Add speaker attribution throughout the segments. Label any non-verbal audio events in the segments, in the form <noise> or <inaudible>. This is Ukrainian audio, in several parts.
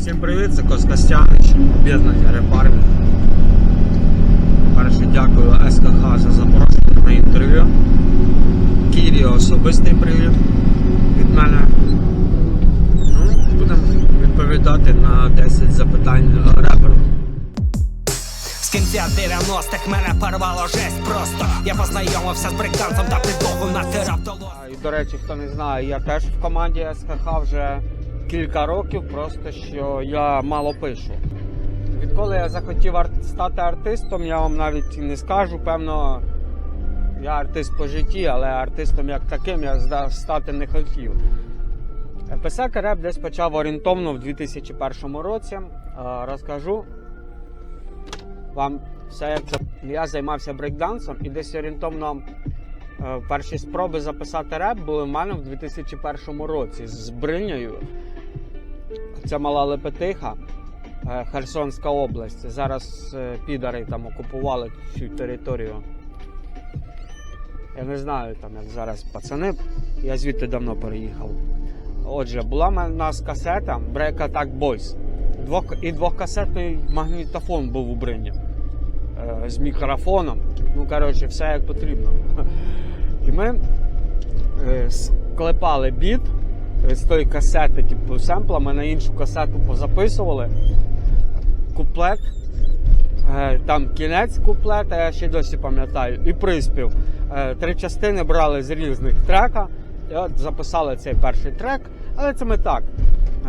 Speaker 1: Всім привіт, це Кос Костянич, об'єднання Репармі. Перше дякую СКХ за запрошення на інтерв'ю. Кірі особистий привіт від мене. Ну, будемо відповідати на 10 запитань реперу.
Speaker 2: З кінця 90-х мене порвало жесть просто Я познайомився з брейкдансом та підлогу натирав доло
Speaker 1: І, до речі, хто не знає, я теж в команді СКХ вже кілька років, просто що я мало пишу. Відколи я захотів стати артистом, я вам навіть не скажу. Певно, я артист по житті, але артистом як таким я стати не хотів. Писати реп десь почав орієнтовно в 2001 році. Е, Розкажу вам все, як це. я займався брейкдансом і десь орієнтовно Е, Перші спроби записати реп були в мене в 2001 році з Бринею. Це мала Лепетиха, е, Херсонська область. Зараз е, підари там окупували всю територію. Я не знаю, там як зараз пацани. Я звідти давно переїхав. Отже, була в нас касета Break Attack Boys. Двох, і двохкасетний магнітофон був у Брині. Е, з мікрофоном. Ну, коротше, все як потрібно. <laughs> І ми склепали біт з тої касети, типу семпла, ми на іншу касету позаписували. Куплет. е, Там кінець куплета, я ще досі пам'ятаю, і приспів. Е, Три частини брали з різних трека. І от записали цей перший трек. Але це ми так.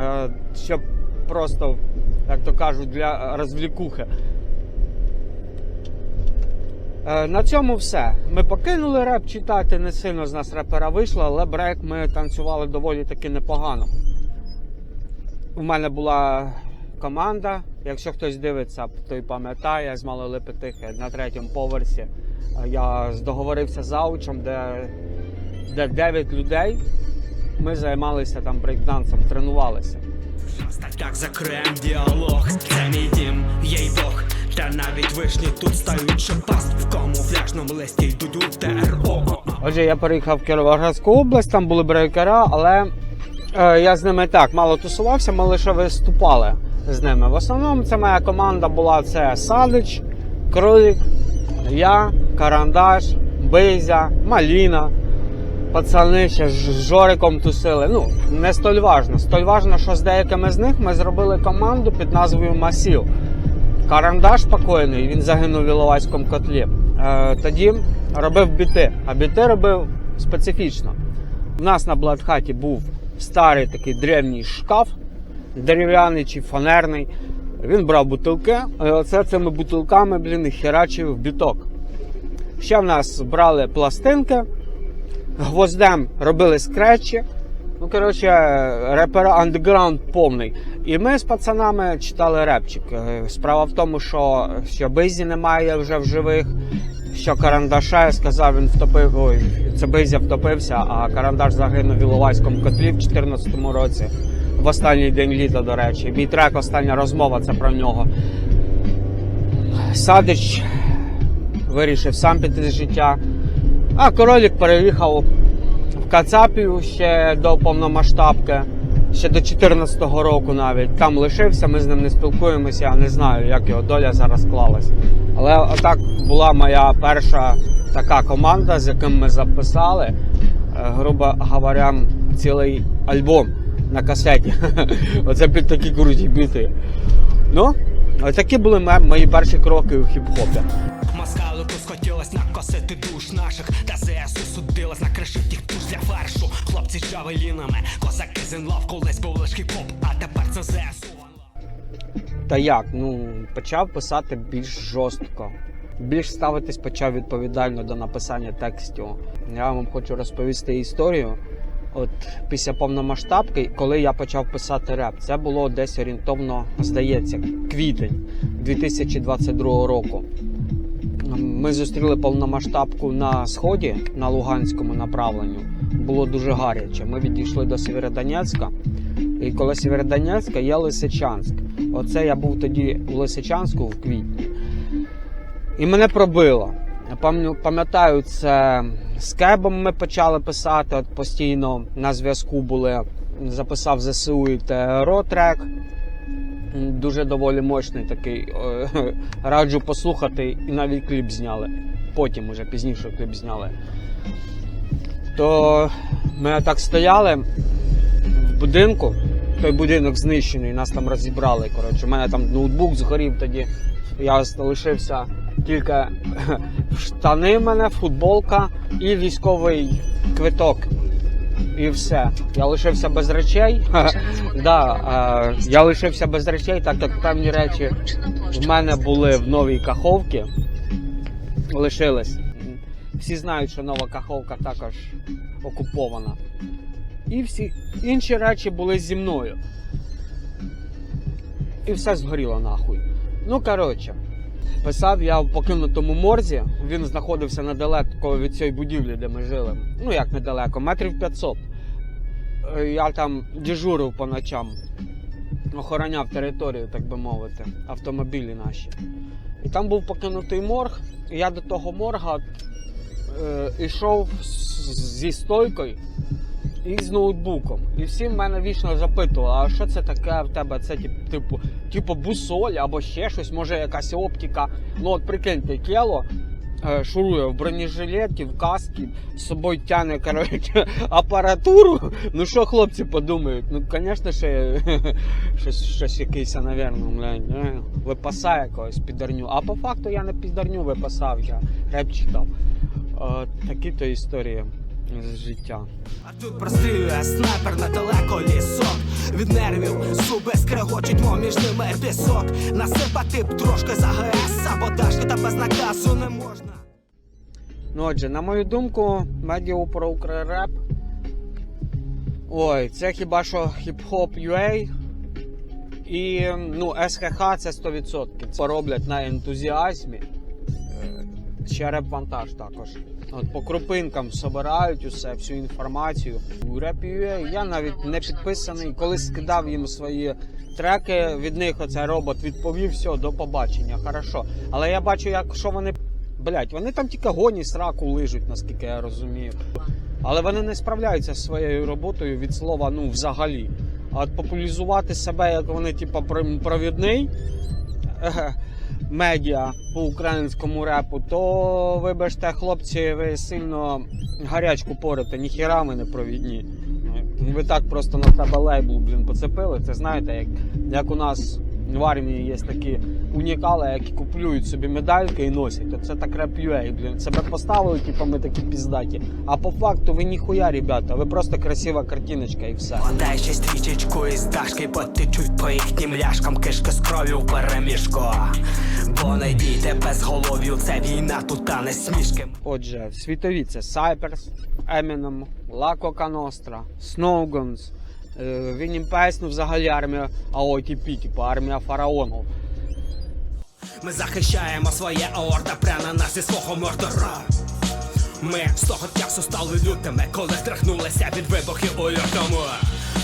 Speaker 1: е, Щоб просто, як то кажуть, для розвлікухи. Е, На цьому все. Ми покинули реп читати, не сильно з нас репера вийшло, але брейк ми танцювали доволі таки непогано. У мене була команда. Якщо хтось дивиться, той пам'ятає з Малої Лепетихи на третьому поверсі. Е, Я договорився з аучем, де, де 9 людей. Ми займалися там брейкдансом, тренувалися.
Speaker 2: Так закриєм діалог, це мій дім, їй Бог Та навіть вишні тут стають, щоб В камуфляжному листі йдуть у ТРО
Speaker 1: Отже, я переїхав в Кіровоградську область, там були брейкера, але е, я з ними так мало тусувався, ми лише виступали з ними. В основному це моя команда була це Садич, Кролик, я, Карандаш, Бизя, Маліна. Пацани ще з Жориком тусили. Ну, не столь важно. Столь важно, що з деякими з них ми зробили команду під назвою Масів. Карандаш покойний, він загинув в Іловайському котлі. Е, тоді робив біти, а біти робив специфічно. У нас на Бладхаті був старий такий древній шкаф, дерев'яний чи фанерний. Він брав бутилки, і оце цими бутилками, блін, херачив біток. Ще в нас брали пластинки, гвоздем робили скретчі. Ну, коротше, репера андеграунд повний. І ми з пацанами читали репчик. Е, Справа в тому, що, що Бизі немає вже в живих, що Карандаша, я сказав, він втопив. Ой, це Бизя втопився, а Карандаш загинув в Іловайському котлі в 2014 році. В останній день літа, до речі. Мій трек, остання розмова, це про нього. Садич вирішив сам піти з життя. А королік переїхав в Кацапію ще до повномасштабки, ще до 2014 року навіть. Там лишився, ми з ним не спілкуємося, я не знаю, як його доля зараз склалась. Але отак була моя перша така команда, з яким ми записали, е, грубо говоря, цілий альбом на касеті. <laughs> Оце під такі круті біти. Ну, такі були мої перші кроки у хіп-хопі.
Speaker 2: Накосити душ наших Та ЗСУ судилось накришив тих туш для фаршу Хлопці з джавелінами, козаки з інлов Колись був лиш хіп-хоп, а тепер це ЗСУ
Speaker 1: Та як? Ну, почав писати більш жорстко. Більш ставитись почав відповідально до написання текстів. Я вам хочу розповісти історію. От після повномасштабки, коли я почав писати реп, це було десь орієнтовно, здається, квітень 2022 року. Ми зустріли повномасштабку на сході на Луганському направленню. Було дуже гаряче. Ми відійшли до Сєвєродонецька. І коли Сєвєродонецька є Лисичанськ. Оце я був тоді у Лисичанську в квітні. І мене пробило. Пам'ятаю, це з Кебом ми почали писати, от постійно на зв'язку були. Записав ЗСУ і ТРО трек. Дуже доволі мощний такий. е, <laughs> Раджу послухати і навіть кліп зняли. Потім уже пізніше кліп зняли. То ми так стояли в будинку. Той будинок знищений, нас там розібрали. Коротше, у мене там ноутбук згорів тоді. Я лишився тільки <laughs> штани в мене, футболка і військовий квиток. І все. Я лишився без речей. да, я лишився без речей, так як певні речі в мене були в новій каховці. Лишились. Всі знають, що нова каховка також окупована. І всі інші речі були зі мною. І все згоріло нахуй. Ну, коротше, писав я в покинутому морзі. Він знаходився недалеко від цієї будівлі, де ми жили. Ну як недалеко, метрів 500. Е, Я там дежурив по ночам, охороняв територію, так би мовити, автомобілі наші. І там був покинутий морг, і я до того морга е, йшов з- зі стойкою і з ноутбуком. І всі в мене вічно запитували, а що це таке в тебе? Це типу, типу бусоль або ще щось, може якась оптика. Ну от прикиньте, тіло е, шурує в бронежилеті, в каски, з собою тягне коротше, <laughs> апаратуру. Ну що хлопці подумають? Ну, звісно, ще <laughs> щось, щось якийсь, блядь, е, випасає якогось підарню. А по факту я не підарню випасав, я реп читав. Е, такі то історії з життя.
Speaker 2: А тут прострілює снайпер недалеко лісок Від нервів зуби скрегочуть, мов між ними пісок Насипати б трошки за ГС Саботажки та без наказу не можна
Speaker 1: Ну, отже, на мою думку, медіа про Укрреп. Ой, це хіба що хіп-хоп UA. І ну, СХХ це 100%. Це роблять на ентузіазмі. Е, Ще реп-вантаж також. От по крупинкам собирають усе, всю інформацію. У Rap.ua я навіть не підписаний. Коли скидав їм свої треки, від них оцей робот відповів, все, до побачення, хорошо. Але я бачу, як що вони. Блять, вони там тільки гоні сраку лижуть, наскільки я розумію. Але вони не справляються зі своєю роботою від слова ну взагалі. А от популяризувати себе, як вони, типу, провідний <laughs> медіа по українському репу, то вибачте, хлопці, ви сильно гарячку порите, ніхіра ми не провідні. Ви так просто на себе лейбл, блін, поцепили. Це знаєте, як, як у нас в армії є такі унікали, які куплюють собі медальки і носять. Це так реп.ua, блін. Себе поставили, типу, ми такі піздаті. А по факту ви ніхуя, ребята, ви просто красива картиночка і все.
Speaker 2: Подай ще стрічечку із дашки, бо течуть по їхнім ляшкам кишки з кров'ю в перемішку Бо не дійте без головів, це війна, тут та не смішки
Speaker 1: Отже, світові це Cypress, Eminem, La Coca Nostra, Snowguns. Е, Він їм пояснив взагалі армія АОТП, типу армія фараонів.
Speaker 2: Ми захищаємо своє аорта прямо нас зі свого мордора. Ми з того часу стали лютими, коли страхнулися від вибухів у лютому.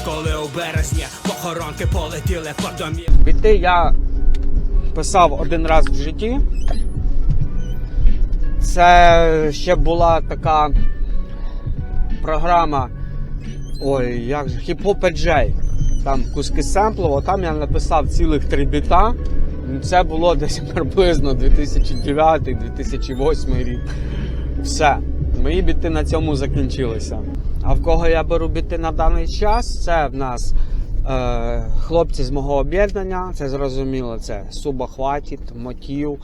Speaker 2: Коли у березні похоронки полетіли по домі.
Speaker 1: Біти я писав один раз в житті. Це ще була така програма. Ой, як же хіп-хоп EJ. Там куски семплово, там я написав цілих три біта. Це було десь <laughs> приблизно 2009-2008 рік. Все. Мої біти на цьому закінчилися. А в кого я беру біти на даний час? Це в нас е, хлопці з мого об'єднання, це зрозуміло, це Суба Хватіт, Мотів,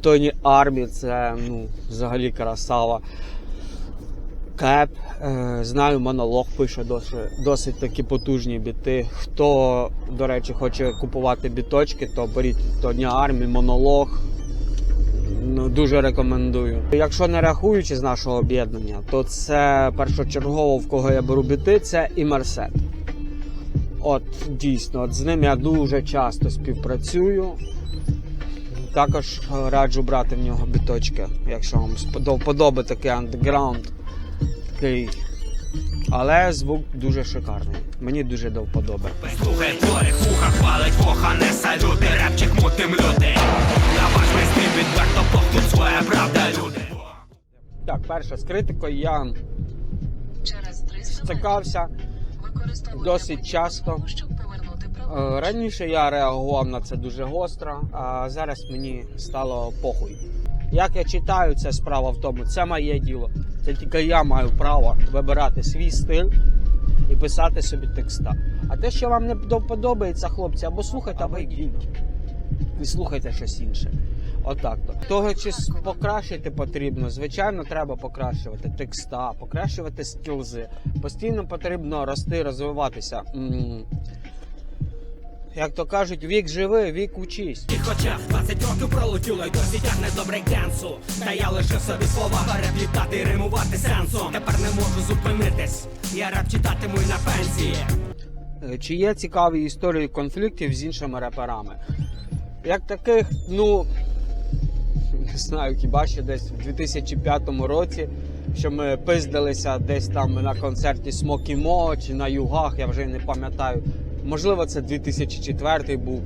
Speaker 1: Тоні Армі, це ну, взагалі красава. Кеп, знаю, монолог пише досить, досить такі потужні біти. Хто, до речі, хоче купувати біточки, то беріть Тоні Армі, монолог. Ну, дуже рекомендую. Якщо не рахуючи з нашого об'єднання, то це першочергово, в кого я беру біти, це і Мерсет. От дійсно, от з ним я дуже часто співпрацюю. Також е, раджу брати в нього біточки, якщо вам спо- такий андеграунд. Такий. Але звук дуже шикарний. Мені дуже до вподоби.
Speaker 2: Слухай твори, вуха хвалить, вуха не салюти, репчик мутим люди. На ваш майстрім відверто повтуть своя правда, люди.
Speaker 1: Так, перше, з критикою я
Speaker 3: Через 300 метрів
Speaker 1: стикався. досить часто. Е. Раніше я реагував на це дуже гостро, а зараз мені стало похуй. Як я читаю, це справа в тому, це моє діло. Це тільки я маю право вибирати свій стиль і писати собі текста. А те, що вам не подобається, хлопці, або слухайте, або йдіть. І слухайте щось інше. Отак то. Того чи покращити потрібно, звичайно, треба покращувати текста, покращувати скілзи. Постійно потрібно рости, розвиватися. Як то кажуть, вік живи, вік учись.
Speaker 2: І хоча 20 років пролетіло й досі тягне до брейкденсу Та я лишив собі слова переплітати римувати сенсом Тепер не можу зупинитись, я реп читатиму й на пенсії
Speaker 1: Е, Чи є цікаві історії конфліктів з іншими реперами? Як таких, ну не знаю, хіба що десь в 2005 році, що ми пиздилися десь там на концерті Смокі Мо чи на югах, я вже не пам'ятаю. Можливо, це 2004 був.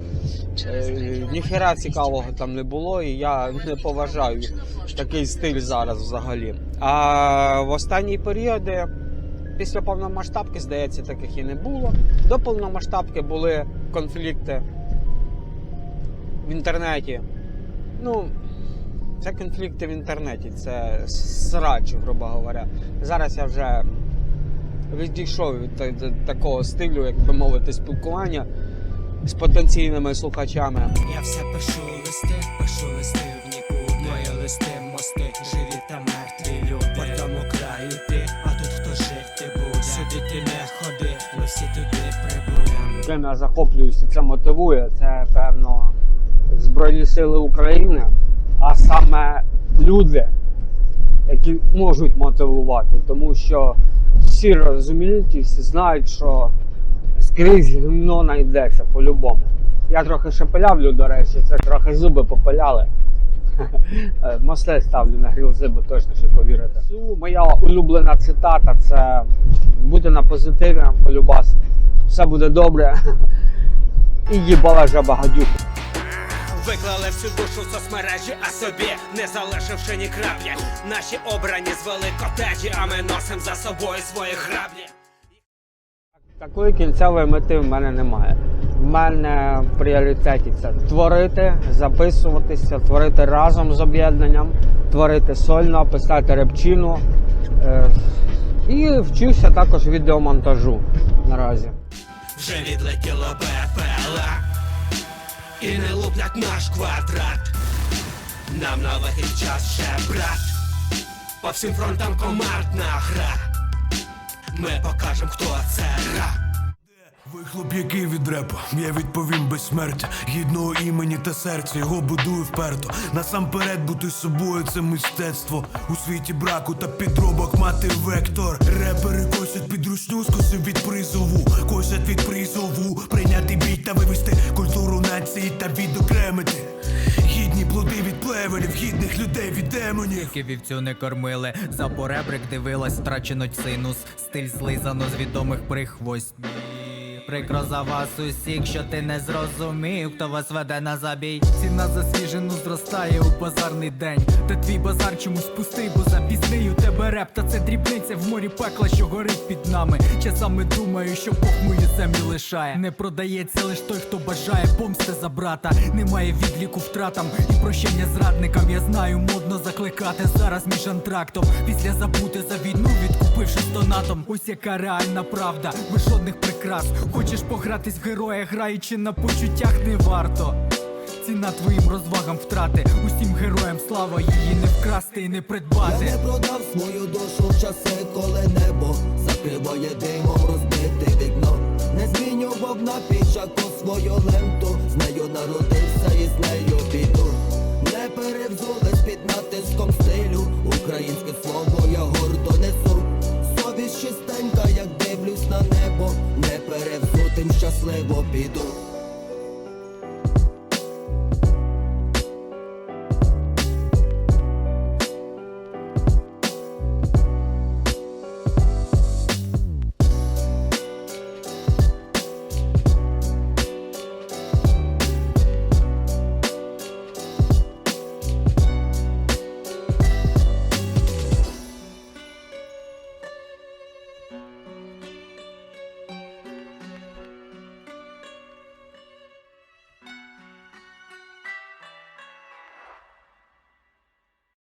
Speaker 1: Е, Ніхера цікавого там не було, і я не поважаю такий стиль зараз взагалі. А в останні періоди, після повномасштабки, здається, таких і не було. До повномасштабки були конфлікти в інтернеті. Ну, це конфлікти в інтернеті, це срач, грубо говоря. Зараз я вже відійшов від та- та- такого стилю, як би мовити, спілкування з потенційними слухачами.
Speaker 2: Я все пишу листи, пишу листи в нікуди Мої листи, мости, живі та мертві люди. По тому краю ти, а тут хто жити буде. Сюди ти не ходи, ми всі туди прибудемо.
Speaker 1: Чим я захоплююсь і це мотивує, це певно Збройні Сили України, а саме люди, які можуть мотивувати, тому що всі розуміють і всі знають, що скрізь гімно знайдеться по-любому. Я трохи шепелявлю, до речі, це трохи зуби попиляли. <laughs> Е, Мосте ставлю на гріл зуби, точно ще повірите. Моя улюблена цитата це бути на позитиві, полюбас. Все буде добре. <laughs> І їбала жаба гадюк.
Speaker 2: Виклали всю душу в соцмережі, а собі не залишивши ні краплі Наші обрані звели котежі, а ми носим за собою свої граблі
Speaker 1: Такої кінцевої мети в мене немає. В мене в пріоритеті це творити, записуватися, творити разом з об'єднанням, творити сольно, писати репчину. Е, і вчуся також відеомонтажу наразі.
Speaker 2: Вже відлетіло БПЛА І не луплять наш квадрат. Нам на вихід час ще брат. По всім фронтам командна гра. Ми покажем, хто це ра.
Speaker 4: Вихлоп, який від репу, я відповім безсмертя Гідного імені та серця, його будую вперто. Насамперед бути собою це мистецтво. У світі браку та підробок мати вектор. Репери косять під ручну, скосив від призову. Косять від призову. Прийняти бій та вивести культуру нації та відокремити. Гідні плоди від плевелів, гідних людей від демонів.
Speaker 5: Тільки вівцю не кормили, за поребрик дивилась, втрачено синус, стиль злизано з відомих прихвостнів. Прикро за вас усіх, що ти не зрозумів, хто вас веде на забій. Ціна за свіжину зростає у базарний день. Та твій базар чомусь пустий, бо запізний у тебе реп, та це дрібниця в морі пекла, що горить під нами. Часами думаю, що Бог мої землі лишає. Не продається лиш той, хто бажає помсти за брата. Немає відліку втратам і прощення зрадникам. Я знаю, модно закликати зараз між антрактом. Після забути за війну, відкупившись донатом. Ось яка реальна правда, без жодних прикрас. Хочеш погратись в героя, граючи на почуттях, не варто. Ціна твоїм розвагам втрати. Усім героям слава її не вкрасти і не придбати.
Speaker 6: Я не продав свою душу в часи, коли небо закриває димом розбите вікно. Не змінював на пічаку свою